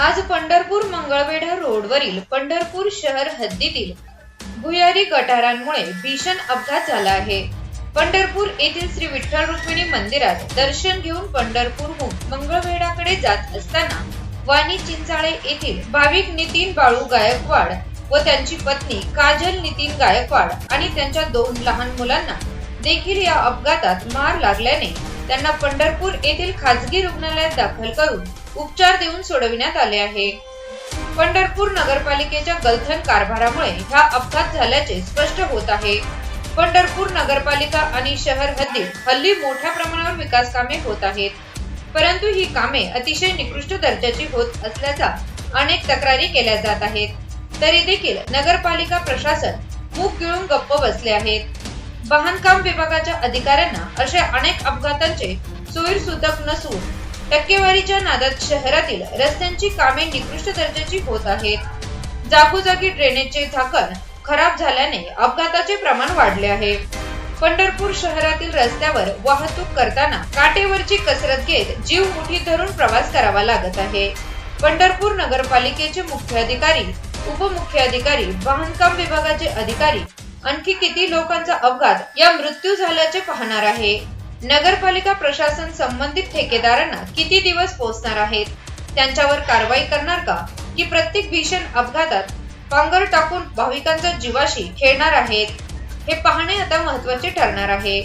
आज पंढरपूर मंगळवेढा रोडवरील पंढरपूर शहर हद्दीतील भुयारी गटारांमुळे भीषण अपघात झाला आहे. पंढरपूर येथील श्री विठ्ठल रुक्मिणी मंदिरात दर्शन घेऊन पंढरपूरहून मंगळवेढाकडे जात असताना वाणी चिंचाळे येथील भाविक नितीन बाळू गायकवाड व त्यांची पत्नी काजल नितीन गायकवाड आणि त्यांच्या दोन लहान मुलांना देखील या अपघातात मार लागल्याने त्यांना पंढरपूर येथील खासगी रुग्णालयात दाखल करून उपचार देऊन सोडविण्यात आले आहे. पंढरपूर नगरपालिकेच्या गलथन कारभारामुळे हा अपघात झाल्याचे स्पष्ट होत आहे. पंढरपूर नगरपालिका आणि शहर हद्दीत हल्ली मोठ्या प्रमाणावर विकास कामे होत आहेत. परंतु ही कामे अतिशय निकृष्ट दर्जाची होत असल्याचा अनेक तक्रारी केल्या जात आहेत. तरी देखील नगरपालिका प्रशासन मूग गिळून गप्प बसले आहेत. बांधकाम विभागाच्या अधिकाऱ्यांना अशा अनेक अपघातांचे सोयीसुदक नसून टक्केवारीच्या नादात शहरातील रस्त्यांची कामे निकृष्ट दर्जाची होत आहेत. जागोजागी ड्रेनेजचे झाकण खराब झाल्याने अपघाताचे प्रमाण वाढले आहे. पंढरपूर शहरातील रस्त्यावर वाहतूक करताना काटेवरची कसरत घेत जीव मुठी धरून प्रवास करावा लागत आहे. पंढरपूर नगरपालिकेचे मुख्य अधिकारी उपमुख्य अधिकारी बांधकाम विभागाचे अधिकारी आणखी किती लोकांचा अपघात या मृत्यू झाल्याचे पाहणार आहे. नगरपालिका प्रशासन संबंधित ठेकेदारांना किती दिवस पोहोचणार आहेत? त्यांच्यावर कारवाई करणार का? की प्रत्येक भीषण अपघातात पांगर टाकून भाविकांच्या जीवाशी खेळणार आहेत? हे पाहणे आता महत्त्वाचे ठरणार आहे.